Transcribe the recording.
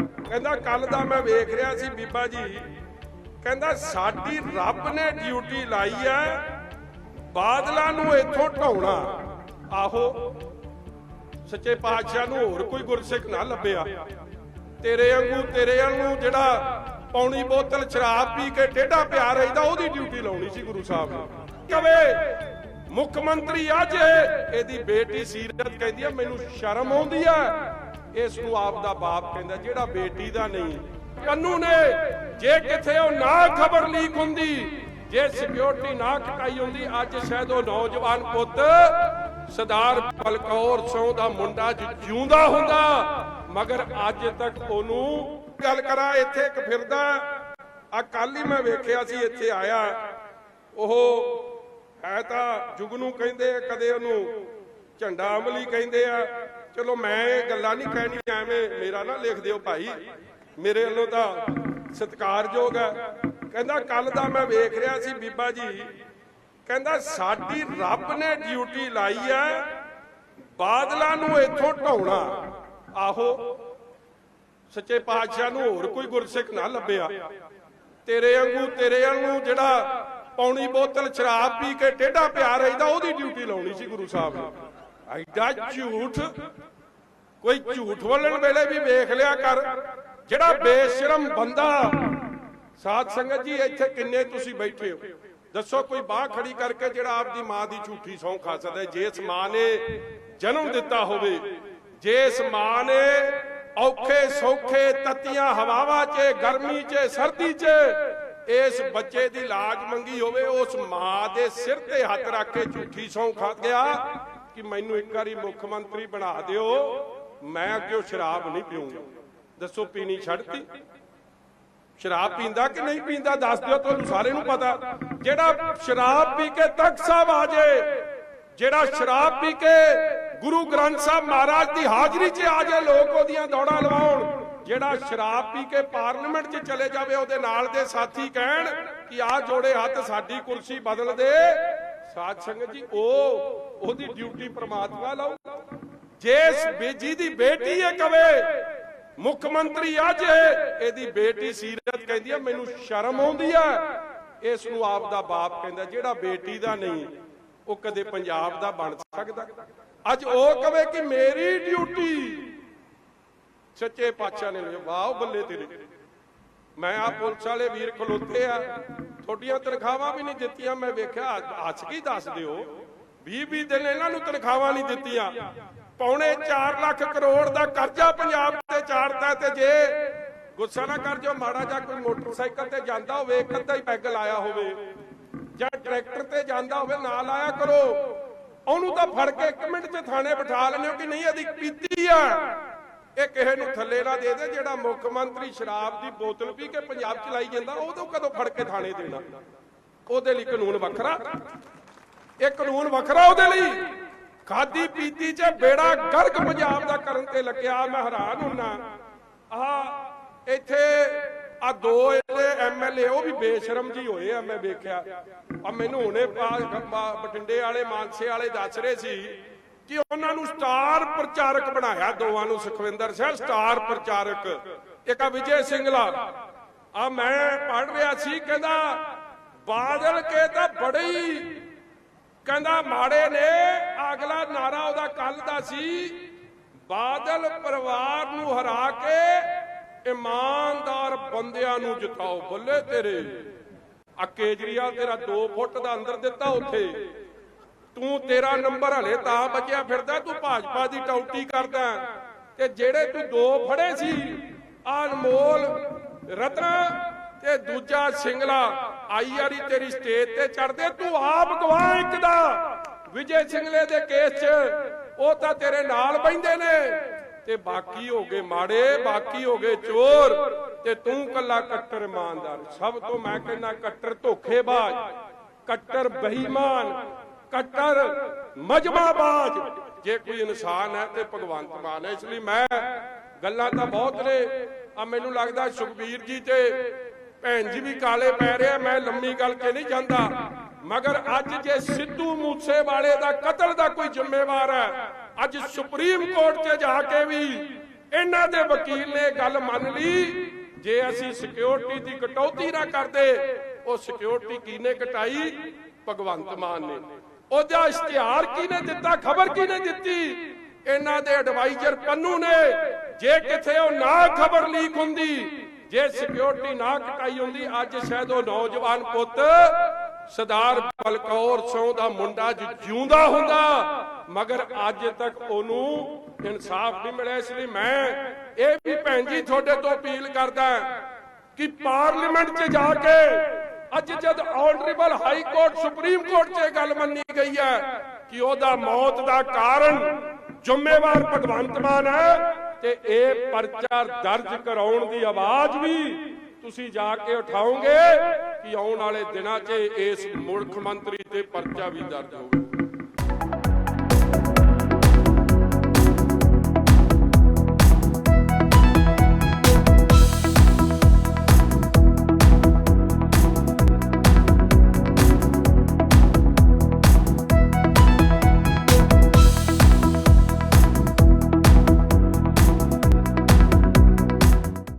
ਕਹਿੰਦਾ ਕੱਲ ਦਾ ਮੈਂ ਵੇਖ ਰਿਹਾ ਸੀ ਬੀਬਾ ਜੀ। ਕਹਿੰਦਾ ਸਾਡੀ ਰੱਬ ਨੇ ਡਿਊਟੀ ਲਾਈ ਐ, ਬਾਦਲਾਂ ਨੂੰ ਇੱਥੋਂ ਢਾਉਣਾ। ਆਹੋ, ਸੱਚੇ ਪਾਤਸ਼ਾਹ ਨੂੰ ਹੋਰ ਕੋਈ ਗੁਰਸਿੱਖ ਨਾ ਲੱਭਿਆ। ਤੇਰੇ ਵਾਂਗੂ ਤੇਰੇ ਵਾਂਗੂ ਜਿਹੜਾ ਪੌਣੀ ਬੋਤਲ ਸ਼ਰਾਬ ਪੀ ਕੇ ਟੇਢਾ ਪਿਆ ਰਹਿੰਦਾ, ਉਹਦੀ ਡਿਊਟੀ ਲਾਉਣੀ ਸੀ ਗੁਰੂ ਸਾਹਿਬ ਨੇ। ਕਵੇ, ਮੁੱਖ ਮੰਤਰੀ ਅੱਜ ਇਹਦੀ ਬੇਟੀ ਸੀਰਤ ਕਹਿੰਦੀ ਆ ਮੈਨੂੰ ਸ਼ਰਮ ਆਉਂਦੀ ਆ ਇਸ ਨੂੰ ਆਪ ਦਾ ਬਾਪ ਕਹਿੰਦਾ, ਜਿਹੜਾ ਬੇਟੀ ਦਾ ਨਹੀਂ। ਕੰਨੂ ਨੇ, ਜੇ ਕਿਥੇ ਉਹ ਨਾ ਖਬਰ ਲੀਕ ਹੁੰਦੀ, ਜੇ ਸਿਕਿਉਰਿਟੀ ਨਾ ਕਟਾਈ ਹੁੰਦੀ, ਅੱਜ ਸ਼ਾਇਦ ਉਹ ਨੌਜਵਾਨ ਪੁੱਤ ਸਰਦਾਰ ਬਲਕੌਰ ਸਿੰਘ ਦਾ ਮੁੰਡਾ ਜਿਉਂਦਾ ਹੁੰਦਾ, ਮਗਰ ਅੱਜ ਤੱਕ ਉਹਨੂੰ ਗੱਲ ਕਰਾਂ, ਇੱਥੇ ਇੱਕ ਫਿਰਦਾ। ਆ ਕੱਲ ਹੀ ਮੈਂ ਵੇਖਿਆ ਸੀ, ਇੱਥੇ ਆਇਆ। ਉਹ ਹੈ ਤਾਂ ਜੁਗਨੂ ਕਹਿੰਦੇ ਕਦੇ ਉਹਨੂੰ ਝੰਡਾ ਅਮਲੀ ਕਹਿੰਦੇ ਆ। ਚਲੋ ਮੈਂ ਇਹ ਗੱਲਾਂ ਨਹੀਂ ਕਹਿਣੀਆਂ, ਐਵੇਂ ਮੇਰਾ ਨਾ ਲਿਖ ਦਿਓ ਭਾਈ। ਮੇਰੇ ਵੱਲੋਂ ਤਾਂ ਸਤਿਕਾਰਯੋਗ ਹੈ। ਕਹਿੰਦਾ ਕੱਲ ਦਾ ਮੈਂ ਵੇਖ ਰਿਹਾ ਸੀ ਬੀਬਾ ਜੀ। ਕਹਿੰਦਾ, ਸਾਡੀ ਰੱਬ ਨੇ ਡਿਊਟੀ ਲਾਈ ਹੈ, ਬਾਦਲਾਂ ਨੂੰ ਇੱਥੋਂ ਢਾਉਣਾ। ਆਹੋ, ਸੱਚੇ ਪਾਤਸ਼ਾਹ ਨੂੰ ਹੋਰ ਕੋਈ ਗੁਰਸਿੱਖ ਨਾ ਲੱਭਿਆ। ਤੇਰੇ ਵਾਂਗੂ ਤੇਰੇ ਵਾਂਗੂ ਜਿਹੜਾ ਪੌਣੀ ਬੋਤਲ ਸ਼ਰਾਬ ਪੀ ਕੇ ਟੇਢਾ ਪਿਆ ਰਹਿੰਦਾ, ਉਹਦੀ ਡਿਊਟੀ ਲਾਉਣੀ ਸੀ ਗੁਰੂ ਸਾਹਿਬ ਨੇ। ਐਡਾ ਝੂਠ ਕੋਈ ਝੂਠ ਬੋਲਣ ਵੇਲੇ ਵੀ ਵੇਖ ਲਿਆ ਕਰ। ਜਿਹੜਾ ਬੇਸ਼ਰਮ ਬੰਦਾ, ਸਾਧ ਸੰਗਤ ਜੀ, ਇੱਥੇ ਕਿੰਨੇ ਤੁਸੀਂ ਬੈਠੇ ਹੋ? ਦੱਸੋ ਕੋਈ ਬਾਹ ਖੜੀ ਕਰਕੇ ਜਿਹੜਾ ਆਪਦੀ ਮਾਂ ਦੀ ਝੂਠੀ ਸੌਂ ਖਾ ਸਕਦਾ ਜੇ ਇਸ ਮਾਂ ਨੇ ਜਨਮ ਦਿੱਤਾ ਹੋਵੇ, ਜੇ ਇਸ ਮਾਂ ਨੇ ਔਖੇ ਸੌਖੇ ਤਤੀਆਂ ਹਵਾਵਾਂ 'ਚ, ਗਰਮੀ 'ਚ, ਸਰਦੀ 'ਚ ਇਸ ਬੱਚੇ ਦੀ ਲਾਜ ਮੰਗੀ ਹੋਵੇ, ਉਸ ਮਾਂ ਦੇ ਸਿਰ ਤੇ ਹੱਥ ਰੱਖ ਕੇ ਝੂਠੀ ਸੌਂ ਖਾ ਗਿਆ, ਕਿ ਮੈਨੂੰ ਇੱਕ ਵਾਰੀ ਮੁੱਖ ਮੰਤਰੀ ਬਣਾ ਦਿਓ। ਮੈਂ ਅੱਗੇ ਸ਼ਰਾਬ ਨਹੀਂ ਪੀਊਂਗਾ? ਦੱਸੋ, ਪੀਣੀ ਛੱਡਤੀ ਸ਼ਰਾਬ ਪੀਂਦਾ ਕਿ ਨਹੀਂ ਪੀਂਦਾ? ਦੱਸ ਦਿਓ, ਤੁਹਾਨੂੰ ਸਾਰਿਆਂ ਨੂੰ ਪਤਾ। ਜਿਹੜਾ ਸ਼ਰਾਬ ਪੀ ਕੇ ਤਖਤ ਸਾਹਿਬ ਆ ਜੇ, ਜਿਹੜਾ ਸ਼ਰਾਬ ਪੀ ਕੇ ਗੁਰੂ ਗ੍ਰੰਥ ਸਾਹਿਬ ਮਹਾਰਾਜ ਦੀ ਹਾਜ਼ਰੀ 'ਚ ਆ ਜੇ, ਲੋਕ ਉਹਦੀਆਂ ਦੌੜਾਂ ਲਵਾਉਣ, ਜਿਹੜਾ ਸ਼ਰਾਬ ਪੀ ਕੇ ਪਾਰਲੀਮੈਂਟ 'ਚ ਚਲੇ ਜਾਵੇ, ਉਹਦੇ ਨਾਲ ਦੇ ਸਾਥੀ ਕਹਿਣ ਕਿ ਆ ਜੋੜੇ ਹੱਥ ਸਾਡੀ ਕੁਰਸੀ ਬਦਲ ਦੇ। ਸਾਧ ਸੰਗਤ ਜੀ, ਉਹ, ਉਹਦੀ ਡਿਊਟੀ ਪ੍ਰਮਾਤਮਾ ਲਾਉ ਜਿਸ ਬੇਜੀ ਦੀ ਬੇਟੀ ਹੈ ਕਵੇ, ਮੁੱਖ ਮੰਤਰੀ ਅੱਜ ਇਹਦੀ ਬੇਟੀ ਸੀਰਤ ਕਹਿੰਦੀ ਆ ਮੈਨੂੰ ਸ਼ਰਮ ਆਉਂਦੀ ਆ ਇਸ ਨੂੰ ਆਪ ਦਾ ਬਾਪ ਕਹਿੰਦਾ, ਜਿਹੜਾ ਬੇਟੀ ਦਾ ਨਹੀਂ, ਉਹ ਕਦੇ ਪੰਜਾਬ ਦਾ ਬਣ ਸਕਦਾ। ਅੱਜ ਉਹ ਕਵੇ ਕਿ ਮੇਰੀ ਡਿਊਟੀ, ਸੱਚੇ ਪਾਤਸ਼ਾਹ ਨੇ ਲਿਆ ਵਾਹ ਬੱਲੇ ਤੇਰੇ। ਮੈਂ ਆ ਪੁਲਿਸ ਵਾਲੇ ਵੀਰ ਖਲੋਤੇ ਆ, ਤੁਹਾਡੀਆਂ ਤਨਖਾਹਾਂ ਵੀ ਨਹੀਂ ਦਿੱਤੀਆਂ, ਮੈਂ ਵੇਖਿਆ, ਅੱਜ ਕੀ ਦੱਸ ਦਿਓ? 20 20 ਦਿਨ ਇਹਨਾਂ ਨੂੰ ਤਨਖਾਹਾਂ ਨਹੀਂ ਦਿੱਤੀਆਂ। ਪੌਣੇ 4 ਲੱਖ ਕਰੋੜ ਦਾ ਕਰਜ਼ਾ ਪੰਜਾਬ ਤੇ ਚਾੜਦਾ ਤੇ ਜੇ ਗੁੱਸਾ ਨਾ ਕਰ ਜੋ ਮਾੜਾ ਜਾਂ ਕੋਈ ਮੋਟਰਸਾਈਕਲ ਤੇ ਜਾਂਦਾ ਹੋਵੇ, ਇੱਕ ਅੱਧਾ ਹੀ ਪੈਗ ਲਾਇਆ ਹੋਵੇ, ਜਾਂ ਟਰੈਕਟਰ ਤੇ ਜਾਂਦਾ ਹੋਵੇ, ਨਾ ਲਾਇਆ ਕਰੋ। ਉਹਨੂੰ ਤਾਂ ਫੜ ਕੇ 1 ਮਿੰਟ 'ਚ ਥਾਣੇ ਬਿਠਾ ਲੈਂਦੇ ਹੋ ਕਿ ਨਹੀਂ, ਇਹਦੀ ਪੀਤੀ ਆ। ਇਹ ਕਿਸੇ ਨੂੰ ਥੱਲੇ ਨਾ ਦੇ ਦੇ, ਜਿਹੜਾ ਮੁੱਖ ਮੰਤਰੀ ਸ਼ਰਾਬ ਦੀ ਬੋਤਲ ਪੀ ਕੇ ਪੰਜਾਬ ਚ ਲਾਈ ਜਾਂਦਾ ਉਦੋਂ ਕਦੋਂ ਫੜ ਕੇ ਥਾਣੇ ਦੇਣਾ। ਉਹਦੇ ਲਈ ਕਾਨੂੰਨ ਵੱਖਰਾ। ਇਹ ਕਾਨੂੰਨ ਵੱਖਰਾ ਉਹਦੇ ਲਈ। ਖਾਦੀ ਪੀਤੀ ਚ ਬੇੜਾ ਗਰਕ ਪੰਜਾਬ ਦਾ ਕਰਨ ਤੇ ਲੱਗਿਆ, ਮੈਂ ਹੈਰਾਨ ਹੁੰਨਾ। ਆ ਇੱਥੇ ਆ ਦੋ ਇਹਦੇ ਐਮਐਲਏ ਉਹ ਵੀ ਬੇਸ਼ਰਮ ਜੀ ਹੋਏ ਆ, ਮੈਂ ਵੇਖਿਆ। ਆ ਮੈਨੂੰ ਹੁਣੇ ਪਾ- ਬਠਿੰਡੇ ਵਾਲੇ, ਮਾਨਸੇ ਵਾਲੇ ਦੱਸ ਰਹੇ ਸੀ ਕਿ ਉਹਨਾਂ ਨੂੰ ਸਟਾਰ ਪ੍ਰਚਾਰਕ ਬਣਾਇਆ ਦੋਵਾਂ ਨੂੰ, ਸੁਖਵਿੰਦਰ ਸਿੰਘ, ਸਟਾਰ ਪ੍ਰਚਾਰਕ। ਇੱਕ ਆ ਵਿਜੇ ਸਿੰਘਲਾ ਆ ਮੈਂ ਪੜ ਰਿਹਾ ਸੀ, ਕਹਿੰਦਾ, ਬਾਦਲ ਕੇ ਤਾਂ ਬੜੀ ਕਹਿੰਦਾ ਮਾੜੇ ਨੇ, ਅਗਲਾ ਨਾਰਾ ਉਹਦਾ ਕੱਲ ਦਾ ਸੀ। ਬਾਦਲ ਪਰਿਵਾਰ ਨੂੰ ਹਰਾ ਕੇ ਇਮਾਨਦਾਰ ਬੰਦਿਆਂ ਨੂੰ ਜਿਤਾਓ ਬੱਲੇ ਤੇਰੇ। ਆ ਕੇਜਰੀਵਾਲ ਤੇਰਾ 2 ਫੁੱਟ ਦਾ ਅੰਦਰ ਦਿੱਤਾ ਉੱਥੇ। ਤੂੰ ਤੇਰਾ ਨੰਬਰ ਹਲੇ ਤਾਂ ਬਚਿਆ ਫਿਰਦਾ, ਤੂੰ ਭਾਜਪਾ ਦੀ ਟੌਟੀ ਕਰਦਾ। ਤੇ ਜਿਹੜੇ ਤੂੰ ਦੋ ਫੜੇ ਸੀ ਅਨਮੋਲ ਰਤਨਾ ਤੇ ਦੂਜਾ ਸਿੰਗਲਾ ਆਈ ਵਾਰੀ ਤੇਰੀ ਸਟੇਜ ਤੇ ਚੜਦੇ ਤੂੰ ਆਪ ਗਵਾਹ ਇੱਕ ਦਾ। ਵਿਜੇ ਸਿੰਗਲੇ ਦੇ ਕੇਸ 'ਚ, ਉਹ ਤਾਂ ਤੇਰੇ ਨਾਲ ਬੈੰਦੇ ਨੇ। ਤੇ ਬਾਕੀ ਹੋ ਗਏ ਮਾੜੇ, ਬਾਕੀ ਹੋ ਗਏ ਚੋਰ। ਤੇ ਤੂੰ ਕੱਲਾ ਕੱਟਰ ਇਮਾਨਦਾਰ। ਸਭ ਤੋਂ ਮੈਂ ਕਹਿੰਦਾ ਕੱਟਰ ਧੋਖੇਬਾਜ਼, ਕੱਟਰ ਬੇਈਮਾਨ, ਕੱਟਰ ਮਜਮਾਬਾਜ਼ ਜੇ ਕੋਈ ਇਨਸਾਨ ਹੈ ਤੇ ਭਗਵੰਤ ਮਾਨ ਹੈ। ਇਸ ਲਈ ਮੈਂ ਗੱਲਾਂ ਤਾਂ ਬਹੁਤ ਨੇ। ਆ ਮੈਨੂੰ ਲੱਗਦਾ ਸੁਖਬੀਰ ਜੀ ਤੇ ਭੈਣ ਜੀ ਵੀ ਕਾਲੇ ਪੈ ਰਿਹਾ, ਮੈਂ ਲੰਮੀ ਗੱਲ ਕੇ ਨਹੀਂ ਜਾਂਦਾ। ਮਗਰ ਅੱਜ ਜੇ ਸਿੱਧੂ ਮੂਸੇ ਵਾਲੇ ਦਾ ਕਤਲ ਦਾ ਕੋਈ ਜ਼ਿੰਮੇਵਾਰ ਹੈ, ਅੱਜ ਸੁਪਰੀਮ ਕੋਰਟ 'ਚ ਜਾ ਕੇ ਵੀ ਇਹਨਾਂ ਦੇ ਵਕੀਲ ਨੇ ਗੱਲ ਮੰਨ ਲਈ, ਜੇ ਅਸੀਂ ਸਿਕਿਉਰਿਟੀ ਦੀ ਕਟੌਤੀ ਨਾ ਕਰਦੇ, ਉਹ ਸਿਕਿਉਰਿਟੀ ਕਿਹਨੇ ਕਟਾਈ? ਭਗਵੰਤ ਮਾਨ ਨੇ। ਉਹਦਾ ਇਸ਼ਤਿਹਾਰ ਕਿਹਨੇ ਦਿੱਤਾ, ਖਬਰ ਕਿਹਨੇ ਦਿੱਤੀ? ਇਹਨਾਂ ਦੇ ਐਡਵਾਈਜ਼ਰ ਪੰਨੂ ਨੇ। ਜੇ ਕਿਥੇ ਉਹ ਨਾ ਖਬਰ ਲੀਕ ਹੁੰਦੀ ਜੇ ਸਿਕਿਉਰਿਟੀ ਨਾ ਕਟਾਈ ਹੁੰਦੀ, ਅੱਜ ਸ਼ਾਇਦ ਉਹ ਨੌਜਵਾਨ ਪੁੱਤ ਸਰਦਾਰ ਬਲਕੌਰ ਸਿੰਘ ਦਾ ਮੁੰਡਾ ਜਿਉਂਦਾ ਹੁੰਦਾ। ਮਗਰ ਅੱਜ ਤੱਕ ਉਹਨੂੰ ਇਨਸਾਫ ਨਹੀਂ ਮਿਲਿਆ, ਇਸ ਲਈ ਮੈਂ ਇਹ ਵੀ ਭੈਣ ਜੀ ਤੁਹਾਡੇ ਤੋਂ ਅਪੀਲ ਕਰਦਾ ਕਿ ਪਾਰਲੀਮੈਂਟ 'ਚ ਜਾ ਕੇ ਅੱਜ ਜਦ honourable high court, supreme court 'ਚ ਇਹ ਗੱਲ ਮੰਨੀ ਗਈ ਹੈ ਕਿ ਉਹਦਾ ਮੌਤ ਦਾ ਕਾਰਨ ਜ਼ਿੰਮੇਵਾਰ ਭਗਵੰਤ ਮਾਨ ਹੈ। ਤੇ ਇਹ ਪਰਚਾ ਦਰਜ ਕਰਾਉਣ ਦੀ ਆਵਾਜ਼ ਵੀ ਤੁਸੀਂ ਜਾ ਕੇ ਉਠਾਓਗੇ ਕਿ ਆਉਣ ਵਾਲੇ ਦਿਨਾਂ 'ਚ ਇਸ ਮੁੱਖ ਮੰਤਰੀ ਤੇ ਪਰਚਾ ਵੀ ਦਰਜ ਹੋਵੇ